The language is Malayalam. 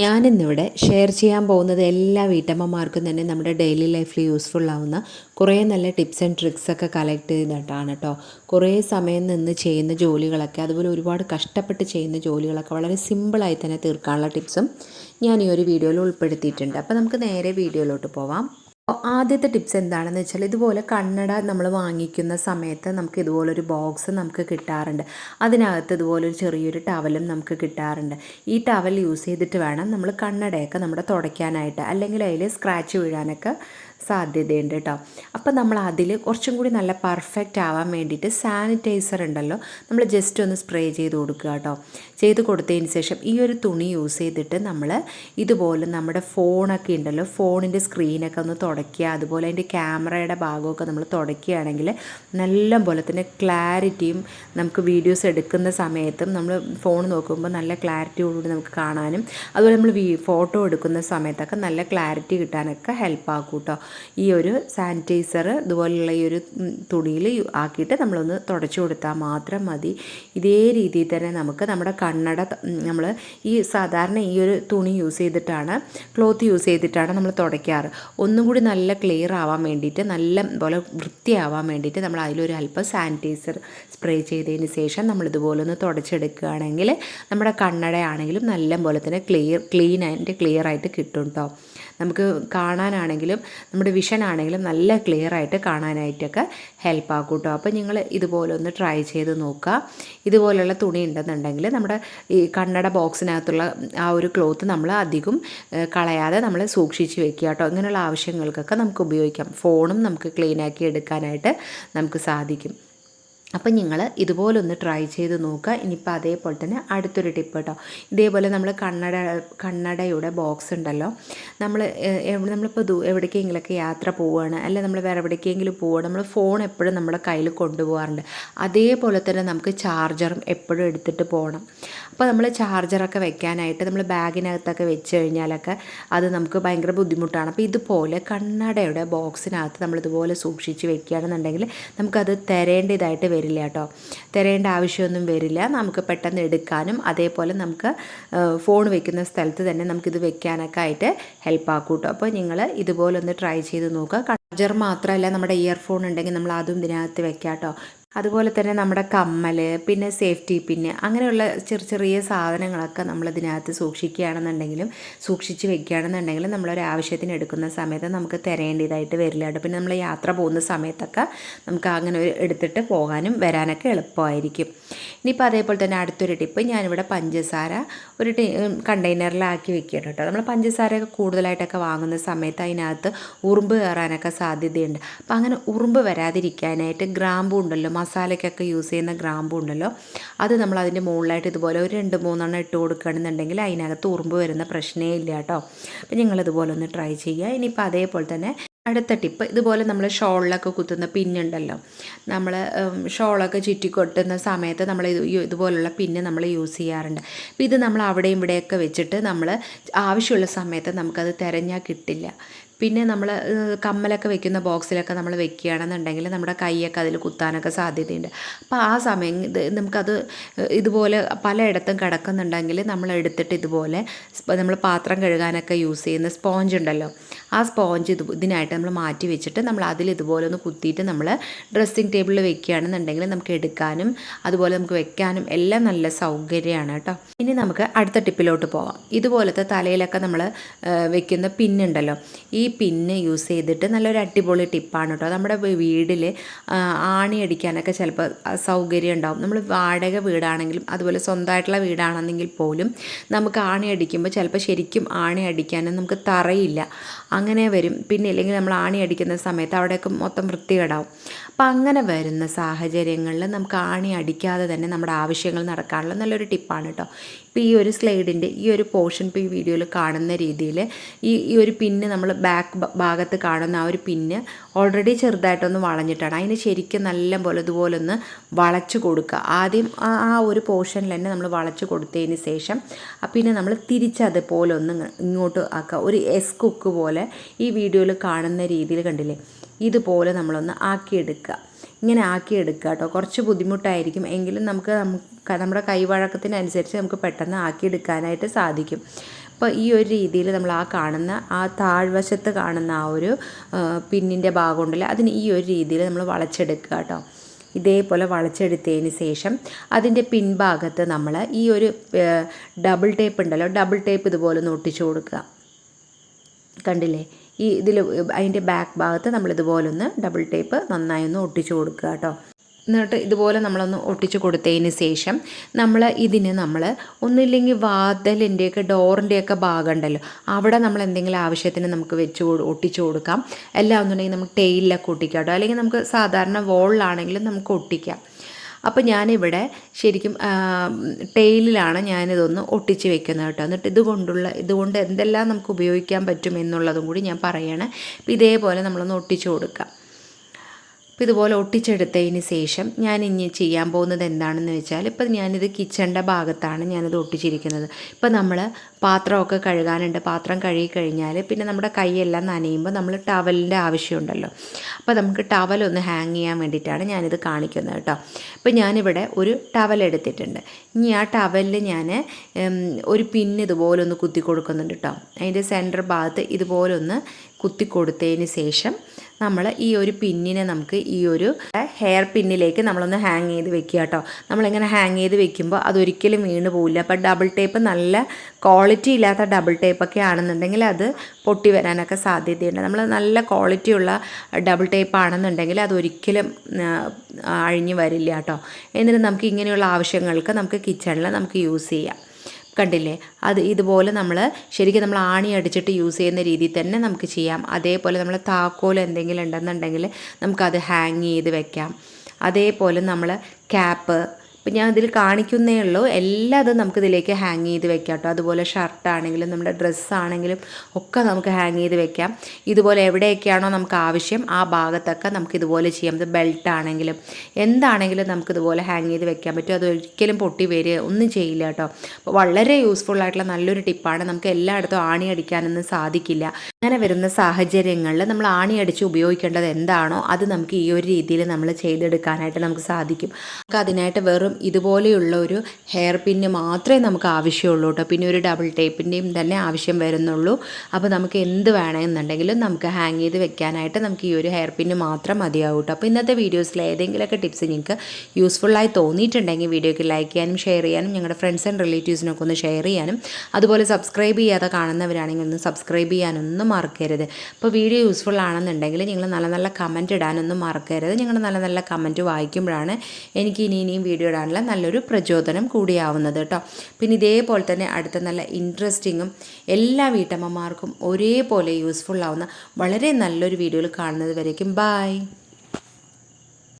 ഞാനിന്നിവിടെ ഷെയർ ചെയ്യാൻ പോകുന്നത് എല്ലാ വീട്ടമ്മമാർക്കും തന്നെ നമ്മുടെ ഡെയിലി ലൈഫിൽ യൂസ്ഫുൾ ആവുന്ന കുറേ നല്ല ടിപ്സ് ആൻഡ് ട്രിക്സ് ഒക്കെ കളക്ട് ചെയ്തിട്ടാണ് കേട്ടോ കുറേ സമയം നിന്ന് ചെയ്യുന്ന ജോലികളൊക്കെ അതുപോലെ ഒരുപാട് കഷ്ടപ്പെട്ട് ചെയ്യുന്ന ജോലികളൊക്കെ വളരെ സിമ്പിളായി തന്നെ തീർക്കാനുള്ള ടിപ്സും ഞാൻ ഈ ഒരു വീഡിയോയിൽ ഉൾപ്പെടുത്തിയിട്ടുണ്ട്. അപ്പോൾ നമുക്ക് നേരെ വീഡിയോയിലോട്ട് പോവാം. ആദ്യത്തെ ടിപ്സ് എന്താണെന്ന് വെച്ചാൽ ഇതുപോലെ കണ്ണട നമ്മൾ വാങ്ങിക്കുന്ന സമയത്ത് നമുക്ക് ഇതുപോലൊരു ബോക്സ് നമുക്ക് കിട്ടാറുണ്ട്. അതിനകത്ത് ഇതുപോലെ ഒരു ചെറിയൊരു ടവലും നമുക്ക് കിട്ടാറുണ്ട്. ഈ ടവൽ യൂസ് ചെയ്തിട്ട് വേണം നമ്മൾ കണ്ണടയൊക്കെ നമ്മുടെ തുടയ്ക്കാനായിട്ട് അല്ലെങ്കിൽ അതിൽ സ്ക്രാച്ച് വീഴാനൊക്കെ സാധ്യതയുണ്ട് കേട്ടോ അപ്പോൾ നമ്മൾ അതിൽ കുറച്ചും കൂടി നല്ല പെർഫെക്റ്റ് ആവാൻ വേണ്ടിയിട്ട് സാനിറ്റൈസർ ഉണ്ടല്ലോ നമ്മൾ ജസ്റ്റ് ഒന്ന് സ്പ്രേ ചെയ്ത് കൊടുക്കുക കേട്ടോ ചെയ്ത് കൊടുത്തതിന് ശേഷം ഈ ഒരു തുണി യൂസ് ചെയ്തിട്ട് നമ്മൾ ഇതുപോലെ നമ്മുടെ ഫോണൊക്കെ ഉണ്ടല്ലോ ഫോണിന്റെ സ്ക്രീനൊക്കെ ഒന്ന് തുടയ്ക്കുക അതുപോലെ അതിന്റെ ക്യാമറയുടെ ഭാഗമൊക്കെ നമ്മൾ തുടയ്ക്കുകയാണെങ്കിൽ നല്ല പോലെ തന്നെ ക്ലാരിറ്റിയും നമുക്ക് വീഡിയോസ് എടുക്കുന്ന സമയത്തും നമ്മൾ ഫോൺ നോക്കുമ്പോൾ നല്ല ക്ലാരിറ്റിയോടുകൂടി നമുക്ക് കാണാനും അതുപോലെ നമ്മൾ ഫോട്ടോ എടുക്കുന്ന സമയത്തൊക്കെ നല്ല ക്ലാരിറ്റി കിട്ടാനൊക്കെ ഹെൽപ്പ് ആക്കും കേട്ടോ ഈ ഒരു സാനിറ്റൈസർ ഇതുപോലുള്ള ഈ ഒരു തുണിയിൽ ആക്കിയിട്ട് നമ്മളൊന്ന് തുടച്ചു കൊടുത്താൽ മാത്രം മതി. ഇതേ രീതിയിൽ തന്നെ നമുക്ക് നമ്മുടെ കണ്ണട നമ്മൾ ഈ സാധാരണ ഈ ഒരു തുണി യൂസ് ചെയ്തിട്ടാണ് ക്ലോത്ത് യൂസ് ചെയ്തിട്ടാണ് നമ്മൾ തുടയ്ക്കാറ്. ഒന്നും കൂടി നല്ല ക്ലിയർ ആവാൻ വേണ്ടിയിട്ട് നല്ല പോലെ വൃത്തിയാവാൻ വേണ്ടിയിട്ട് നമ്മൾ അതിലൊരു അല്പം സാനിറ്റൈസർ സ്പ്രേ ചെയ്തതിന് ശേഷം നമ്മൾ ഇതുപോലെ ഒന്ന് തുടച്ചെടുക്കുകയാണെങ്കിൽ നമ്മുടെ കണ്ണടയാണെങ്കിലും നല്ല പോലെ തന്നെ ക്ലിയർ ക്ലീൻ ആയിട്ട് ക്ലിയർ ആയിട്ട് കിട്ടും കേട്ടോ നമുക്ക് കാണാനാണെങ്കിലും നമ്മുടെ വിഷൻ ആണെങ്കിലും നല്ല ക്ലിയർ ആയിട്ട് കാണാനായിട്ടൊക്കെ ഹെൽപ്പ് ആക്കും കേട്ടോ. അപ്പോൾ നിങ്ങൾ ഇതുപോലെ ഒന്ന് ട്രൈ ചെയ്ത് നോക്കുക. ഇതുപോലെയുള്ള തുണി ഉണ്ടെന്നുണ്ടെങ്കിൽ നമ്മുടെ ഈ കണ്ണട ബോക്സിനകത്തുള്ള ആ ഒരു ക്ലോത്ത് നമ്മൾ അധികം കളയാതെ നമ്മൾ സൂക്ഷിച്ച് വെക്കുക കേട്ടോ. ഇങ്ങനെയുള്ള ആവശ്യങ്ങൾക്കൊക്കെ നമുക്ക് ഉപയോഗിക്കാം. ഫോണും നമുക്ക് ക്ലീനാക്കി എടുക്കാനായിട്ട് നമുക്ക് സാധിക്കും. അപ്പം നിങ്ങൾ ഇതുപോലൊന്ന് ട്രൈ ചെയ്ത് നോക്കുക. ഇനിയിപ്പോൾ അതേപോലെ തന്നെ അടുത്തൊരു ടിപ്പ് കേട്ടോ. ഇതേപോലെ നമ്മൾ കണ്ണട കണ്ണടയുടെ ബോക്സ് ഉണ്ടല്ലോ. നമ്മൾ നമ്മളിപ്പോൾ ദൂ എവിടേക്കെങ്കിലൊക്കെ യാത്ര പോവുകയാണ് അല്ലെ നമ്മൾ വേറെ എവിടേക്കെങ്കിലും പോവുകയാണ് നമ്മൾ ഫോൺ എപ്പോഴും നമ്മുടെ കയ്യിൽ കൊണ്ടുപോകാറുണ്ട് അതേപോലെ തന്നെ നമുക്ക് ചാർജറും എപ്പോഴും എടുത്തിട്ട് പോകണം അപ്പോൾ നമ്മൾ ചാർജറൊക്കെ വെക്കാനായിട്ട് നമ്മൾ ബാഗിനകത്തൊക്കെ വെച്ച് കഴിഞ്ഞാലൊക്കെ അത് നമുക്ക് ഭയങ്കര ബുദ്ധിമുട്ടാണ്. അപ്പോൾ ഇതുപോലെ കണ്ണടയുടെ ബോക്സിനകത്ത് നമ്മളിതുപോലെ സൂക്ഷിച്ച് വെക്കുകയാണെന്നുണ്ടെങ്കിൽ നമുക്കത് തരേണ്ടതായിട്ട് വരില്ല കേട്ടോ. തിരയേണ്ട ആവശ്യമൊന്നും വരില്ല. നമുക്ക് പെട്ടെന്ന് എടുക്കാനും അതേപോലെ നമുക്ക് ഫോൺ വെക്കുന്ന സ്ഥലത്ത് തന്നെ നമുക്കിത് വെക്കാനൊക്കെ ആയിട്ട് ഹെൽപ്പ് ആക്കും കേട്ടോ അപ്പോൾ നിങ്ങൾ ഇതുപോലെ ഒന്ന് ട്രൈ ചെയ്ത് നോക്കുക. ചാർജർ മാത്രമല്ല നമ്മുടെ ഇയർഫോൺ ഉണ്ടെങ്കിൽ നമ്മൾ അതും ഇതിനകത്ത് വെക്കാം കേട്ടോ അതുപോലെ തന്നെ നമ്മുടെ കമ്മൽ പിന്നെ സേഫ്റ്റി പിന്ന് അങ്ങനെയുള്ള ചെറിയ ചെറിയ സാധനങ്ങളൊക്കെ നമ്മൾ ഇതിനകത്ത് സൂക്ഷിക്കുകയാണെന്നുണ്ടെങ്കിലും സൂക്ഷിച്ച് വെക്കുകയാണെന്നുണ്ടെങ്കിലും നമ്മളൊരു ആവശ്യത്തിന് എടുക്കുന്ന സമയത്ത് നമുക്ക് തിരയേണ്ടതായിട്ട് വരില്ല. കേട്ടോ പിന്നെ നമ്മൾ യാത്ര പോകുന്ന സമയത്തൊക്കെ നമുക്ക് അങ്ങനെ എടുത്തിട്ട് പോകാനും വരാനൊക്കെ എളുപ്പമായിരിക്കും. ഇനിയിപ്പോൾ അതേപോലെ തന്നെ അടുത്തൊരു ടിപ്പ് ഞാനിവിടെ പഞ്ചസാര ഒരു കണ്ടെയ്നറിലാക്കി വെക്കുകയാണ് കേട്ടോ. നമ്മൾ പഞ്ചസാരയൊക്കെ കൂടുതലായിട്ടൊക്കെ വാങ്ങുന്ന സമയത്ത് അതിനകത്ത് ഉറുമ്പ് കയറാനൊക്കെ സാധ്യതയുണ്ട്. അപ്പോൾ അങ്ങനെ ഉറുമ്പ് വരാതിരിക്കാനായിട്ട് ഗ്രാമ്പു ഉണ്ടല്ലോ മസാലയ്ക്കൊക്കെ യൂസ് ചെയ്യുന്ന ഗ്രാമ്പു ഉണ്ടല്ലോ. അത് നമ്മൾ അതിന്റെ മുകളിലായിട്ട് ഇതുപോലെ ഒരു രണ്ട് മൂന്നെണ്ണം ഇട്ട് കൊടുക്കുകയാണെന്നുണ്ടെങ്കിൽ അതിനകത്ത് ഉറുമ്പ് വരുന്ന പ്രശ്നമേ ഇല്ല കേട്ടോ. അപ്പം നിങ്ങളിതുപോലെ ഒന്ന് ട്രൈ ചെയ്യുക. ഇനിയിപ്പോൾ അതേപോലെ തന്നെ അടുത്ത ടിപ്പ് ഇതുപോലെ നമ്മൾ ഷോളിലൊക്കെ കുത്തുന്ന പിന്നുണ്ടല്ലോ നമ്മൾ ഷോളൊക്കെ ചുറ്റി കൊട്ടുന്ന സമയത്ത് നമ്മൾ ഇതുപോലുള്ള പിന്ന് നമ്മൾ യൂസ് ചെയ്യാറുണ്ട്. അപ്പോൾ ഇത് നമ്മൾ അവിടെയും ഇവിടെയൊക്കെ വെച്ചിട്ട് നമ്മൾ ആവശ്യമുള്ള സമയത്ത് നമുക്കത് തിരഞ്ഞാൽ കിട്ടില്ല. പിന്നെ നമ്മൾ കമ്മലൊക്കെ വെക്കുന്ന ബോക്സിലൊക്കെ നമ്മൾ വെക്കുകയാണെന്നുണ്ടെങ്കിൽ നമ്മുടെ കൈയൊക്കെ അതിൽ കുത്താനൊക്കെ സാധ്യതയുണ്ട്. അപ്പോൾ ആ സമയം ഇത് നമുക്കത് ഇതുപോലെ പലയിടത്തും കിടക്കുന്നുണ്ടെങ്കിൽ നമ്മൾ എടുത്തിട്ട് ഇതുപോലെ നമ്മൾ പാത്രം കഴുകാനൊക്കെ യൂസ് ചെയ്യുന്ന സ്പോഞ്ച് ഉണ്ടല്ലോ ആ സ്പോഞ്ച് ഇത് ഇതിനായിട്ട് നമ്മൾ മാറ്റി വെച്ചിട്ട് നമ്മൾ അതിൽ ഇതുപോലെ ഒന്ന് കുത്തിയിട്ട് നമ്മൾ ഡ്രസ്സിങ് ടേബിളിൽ വെക്കുകയാണെന്നുണ്ടെങ്കിൽ നമുക്ക് എടുക്കാനും അതുപോലെ നമുക്ക് വെക്കാനും എല്ലാം നല്ല സൗകര്യമാണ് കേട്ടോ. ഇനി നമുക്ക് അടുത്ത ടിപ്പിലോട്ട് പോവാം. ഇതുപോലത്തെ തലയിലൊക്കെ നമ്മൾ വെക്കുന്ന പിന്നുണ്ടല്ലോ ഈ പിന്ന് യൂസ് ചെയ്തിട്ട് നല്ലൊരു അടിപൊളി ടിപ്പാണ് കേട്ടോ. നമ്മുടെ വീട്ടിൽ ആണി അടിക്കാനൊക്കെ ചിലപ്പോൾ സൗകര്യം ഉണ്ടാവും. നമ്മൾ വാടക വീടാണെങ്കിലും അതുപോലെ സ്വന്തമായിട്ടുള്ള വീടാണെന്നെങ്കിൽ പോലും നമുക്ക് ആണി അടിക്കുമ്പോൾ ചിലപ്പോൾ ശരിക്കും ആണി അടിക്കാനും നമുക്ക് തറയില്ല. അങ്ങനെ വരും. പിന്നെ ഇല്ലെങ്കിൽ നമ്മൾ ആണി അടിക്കുന്ന സമയത്ത് അവിടെയൊക്കെ മൊത്തം വൃത്തികേടാവും. അപ്പം അങ്ങനെ വരുന്ന സാഹചര്യങ്ങളിൽ നമുക്ക് ആണി അടിക്കാതെ തന്നെ നമ്മുടെ ആവശ്യങ്ങൾ നടക്കാനുള്ള നല്ലൊരു ടിപ്പാണ് കേട്ടോ. ഇപ്പോൾ ഈ ഒരു സ്ലൈഡിന്റെ ഈ ഒരു പോർഷൻ ഇപ്പോൾ ഈ വീഡിയോയിൽ കാണുന്ന രീതിയിൽ ഈ ഈ ഒരു പിന്ന് നമ്മൾ ബാക്ക് ഭാഗത്ത് കാണുന്ന ആ ഒരു പിന്ന് ഓൾറെഡി ചെറുതായിട്ടൊന്ന് വളഞ്ഞിട്ടാണ്. അതിന് ശരിക്കും നല്ല പോലെ ഇതുപോലെ ഒന്ന് വളച്ചു കൊടുക്കുക. ആദ്യം ആ ഒരു പോർഷനിൽ തന്നെ നമ്മൾ വളച്ച് കൊടുത്തതിന് ശേഷം പിന്നെ നമ്മൾ തിരിച്ചതുപോലെ ഒന്ന് ഇങ്ങോട്ട് ആക്കുക. ഒരു എസ് കുക്ക് പോലെ ഈ വീഡിയോയിൽ കാണുന്ന രീതിയിൽ കണ്ടില്ലേ? ഇതുപോലെ നമ്മളൊന്ന് ആക്കിയെടുക്കുക. ഇങ്ങനെ ആക്കിയെടുക്കുക കേട്ടോ കുറച്ച് ബുദ്ധിമുട്ടായിരിക്കും. എങ്കിലും നമുക്ക് നമ്മുടെ കൈവഴക്കത്തിനനുസരിച്ച് നമുക്ക് പെട്ടെന്ന് ആക്കിയെടുക്കാനായിട്ട് സാധിക്കും. അപ്പോൾ ഈ ഒരു രീതിയിൽ നമ്മൾ ആ കാണുന്ന ആ താഴ്വശത്ത് കാണുന്ന ആ ഒരു പിന്നിന്റെ ഭാഗം ഉണ്ടല്ലോ അതിന് ഈ ഒരു രീതിയിൽ നമ്മൾ വളച്ചെടുക്കുക കേട്ടോ. ഇതേപോലെ വളച്ചെടുത്തതിന് ശേഷം അതിന്റെ പിൻഭാഗത്ത് നമ്മൾ ഈ ഒരു ഡബിൾ ടേപ്പ് ഉണ്ടല്ലോ ഡബിൾ ടേപ്പ് ഇതുപോലെ ഒന്ന് ഒട്ടിച്ചു കൊടുക്കുക. കണ്ടില്ലേ? ഈ ഇതിൽ അതിന്റെ ബാക്ക് ഭാഗത്ത് നമ്മൾ ഇതുപോലെ ഒന്ന് ഡബിൾ ടേപ്പ് നന്നായി ഒന്ന് ഒട്ടിച്ച് കൊടുക്കുക കേട്ടോ. എന്നിട്ട് ഇതുപോലെ നമ്മളൊന്ന് ഒട്ടിച്ച് കൊടുത്തതിന് ശേഷം നമ്മൾ ഇതിന് നമ്മൾ ഒന്നില്ലെങ്കിൽ വാതലിന്റെയൊക്കെ ഡോറിന്റെയൊക്കെ ഭാഗം ഉണ്ടല്ലോ അവിടെ നമ്മൾ എന്തെങ്കിലും ആവശ്യത്തിന് നമുക്ക് വെച്ച് ഒട്ടിച്ച് കൊടുക്കാം. എല്ലാം ഒന്നുണ്ടെങ്കിൽ നമുക്ക് ടെയിലൊക്കെ ഒട്ടിക്കാം കേട്ടോ. അല്ലെങ്കിൽ നമുക്ക് സാധാരണ വോളിലാണെങ്കിലും നമുക്ക് ഒട്ടിക്കാം. അപ്പോൾ ഞാനിവിടെ ശരിക്കും ടെയിലിലാണ് ഞാനിതൊന്ന് ഒട്ടിച്ച് വെക്കുന്നത് കേട്ടോ. എന്നിട്ട് ഇതുകൊണ്ടുള്ള ഇതുകൊണ്ട് എന്തെല്ലാം നമുക്ക് ഉപയോഗിക്കാൻ പറ്റും എന്നുള്ളതും കൂടി ഞാൻ അപ്പോൾ ഇതേപോലെ നമ്മളൊന്ന് ഒട്ടിച്ച് കൊടുക്കാം. അപ്പോൾ ഇതുപോലെ ഒട്ടിച്ചെടുത്തതിന് ശേഷം ഞാൻ ഇനി ചെയ്യാൻ പോകുന്നത് എന്താണെന്ന് വെച്ചാൽ ഇപ്പം ഞാനിത് കിച്ചണിന്റെ ഭാഗത്താണ് ഞാനിത് ഒട്ടിച്ചിരിക്കുന്നത്. ഇപ്പം നമ്മൾ പാത്രമൊക്കെ കഴുകാനുണ്ട്. പാത്രം കഴുകി കഴിഞ്ഞാൽ പിന്നെ നമ്മുടെ കൈയെല്ലാം നനയുമ്പോൾ നമ്മൾ ടവലിന്റെ ആവശ്യമുണ്ടല്ലോ. അപ്പോൾ നമുക്ക് ടവലൊന്ന് ഹാങ് ചെയ്യാൻ വേണ്ടിയിട്ടാണ് ഞാനിത് കാണിക്കുന്നത് കേട്ടോ. ഇപ്പം ഞാനിവിടെ ഒരു ടവൽ എടുത്തിട്ടുണ്ട്. ഇനി ആ ടവലിൽ ഞാൻ ഒരു പിന്ന് ഇതുപോലെ ഒന്ന് കുത്തി കൊടുക്കുന്നുണ്ട് കേട്ടോ. അതിന്റെ സെന്റർ ഭാഗത്ത് ഇതുപോലെ ഒന്ന് കുത്തി കൊടുത്തതിന് ശേഷം നമ്മൾ ഈ ഒരു പിന്നിനെ നമുക്ക് ഈ ഒരു ഹെയർ പിന്നിലേക്ക് നമ്മളൊന്ന് ഹാങ് ചെയ്ത് വെക്കുക കേട്ടോ. നമ്മളിങ്ങനെ ഹാങ് ചെയ്ത് വെക്കുമ്പോൾ അതൊരിക്കലും വീണ് പോവില്ല. അപ്പോൾ ഡബിൾ ടേപ്പ് നല്ല ക്വാളിറ്റി ഇല്ലാത്ത ഡബിൾ ടേപ്പൊക്കെ ആണെന്നുണ്ടെങ്കിൽ അത് പൊട്ടി വരാനൊക്കെ സാധ്യതയുണ്ട്. നമ്മൾ നല്ല ക്വാളിറ്റിയുള്ള ഡബിൾ ടേപ്പ് ആണെന്നുണ്ടെങ്കിൽ അതൊരിക്കലും അഴിഞ്ഞു വരില്ല കേട്ടോ. എന്നിട്ട് നമുക്ക് ഇങ്ങനെയുള്ള ആവശ്യങ്ങൾക്ക് നമുക്ക് കിച്ചണിൽ നമുക്ക് യൂസ് ചെയ്യാം. കണ്ടില്ലേ? അത് ഇതുപോലെ നമ്മൾ ശരിക്കും നമ്മൾ ആണി അടിച്ചിട്ട് യൂസ് ചെയ്യുന്ന രീതിയിൽ തന്നെ നമുക്ക് ചെയ്യാം. അതേപോലെ നമ്മൾ താക്കോൽ എന്തെങ്കിലും ഉണ്ടെന്നുണ്ടെങ്കിൽ നമുക്കത് ഹാങ് ചെയ്ത് വെക്കാം. അതേപോലെ നമ്മൾ ക്യാപ്പ് ഇപ്പം ഞാൻ ഇതിൽ കാണിക്കുന്നേ ഉള്ളൂ. എല്ലാം അതും നമുക്ക് ഇതിലേക്ക് ഹാങ് ചെയ്ത് വെക്കാം കേട്ടോ അതുപോലെ ഷർട്ടാണെങ്കിലും നമ്മുടെ ഡ്രസ്സാണെങ്കിലും ഒക്കെ നമുക്ക് ഹാങ് ചെയ്ത് വെക്കാം. ഇതുപോലെ എവിടെയൊക്കെയാണോ നമുക്ക് ആവശ്യം ആ ഭാഗത്തൊക്കെ നമുക്ക് ഇതുപോലെ ചെയ്യാം. ഇത് ബെൽറ്റ് ആണെങ്കിലും എന്താണെങ്കിലും നമുക്ക് ഇതുപോലെ ഹാങ് ചെയ്ത് വെക്കാൻ പറ്റും. അതൊരിക്കലും പൊട്ടി വരിക ഒന്നും ചെയ്യില്ല കേട്ടോ അപ്പോൾ വളരെ യൂസ്ഫുൾ ആയിട്ടുള്ള നല്ലൊരു ടിപ്പാണ് നമുക്ക് എല്ലായിടത്തും ആണി അടിക്കാനൊന്നും സാധിക്കില്ല. അങ്ങനെ വരുന്ന സാഹചര്യങ്ങളിൽ നമ്മൾ ആണി അടിച്ച് ഉപയോഗിക്കേണ്ടത് എന്താണോ അത് നമുക്ക് ഈ ഒരു രീതിയിൽ നമ്മൾ ചെയ്തെടുക്കാനായിട്ട് നമുക്ക് സാധിക്കും. നമുക്ക് അതിനായിട്ട് വെറും ഇതുപോലെയുള്ള ഒരു ഹെയർ പിന്ന് മാത്രമേ നമുക്ക് ആവശ്യമുള്ളൂ കേട്ടോ പിന്നെ ഒരു ഡബിൾ ടേപ്പിന്റെയും തന്നെ ആവശ്യം വരുന്നുള്ളൂ. അപ്പോൾ നമുക്ക് എന്ത് വേണമെന്നുണ്ടെങ്കിലും നമുക്ക് ഹാങ് ചെയ്ത് വെക്കാനായിട്ട് നമുക്ക് ഈ ഒരു ഹെയർ പിന്ന് മാത്രം മതിയാവും കേട്ടോ അപ്പോൾ ഇന്നത്തെ വീഡിയോസിൽ ഏതെങ്കിലുമൊക്കെ ടിപ്സ് നിങ്ങൾക്ക് യൂസ്ഫുള്ളായി തോന്നിയിട്ടുണ്ടെങ്കിൽ വീഡിയോയ്ക്ക് ലൈക്ക് ചെയ്യാനും ഷെയർ ചെയ്യാനും ഞങ്ങളുടെ ഫ്രണ്ട്സ് ആൻഡ് റിലേറ്റീവ്സിനൊക്കെ ഒന്ന് ഷെയർ ചെയ്യാനും. അതുപോലെ സബ്സ്ക്രൈബ് ചെയ്യാതെ കാണുന്നവരാണെങ്കിൽ ഒന്ന് സബ്സ്ക്രൈബ് ചെയ്യാനൊന്നും മറക്കരുത്. അപ്പോൾ വീഡിയോ യൂസ്ഫുൾ ആണെന്നുണ്ടെങ്കിൽ നിങ്ങൾ നല്ല നല്ല കമന്റ് ഇടാനൊന്നും മറക്കരുത്. നിങ്ങൾ നല്ല നല്ല കമന്റ് വായിക്കുമ്പോഴാണ് എനിക്ക് ഇനി ഇനിയും വീഡിയോ ഇടാൻ ചെയ്യാനുള്ള നല്ലൊരു പ്രചോദനം കൂടിയാവുന്നത് കേട്ടോ. പിന്നെ ഇതേപോലെ തന്നെ അടുത്ത നല്ല ഇൻട്രസ്റ്റിങ്ങും എല്ലാ വീട്ടമ്മമാർക്കും ഒരേപോലെ യൂസ്ഫുൾ ആവുന്ന വളരെ നല്ലൊരു വീഡിയോയിൽ കാണുന്നത് വരേക്കും. ബായ്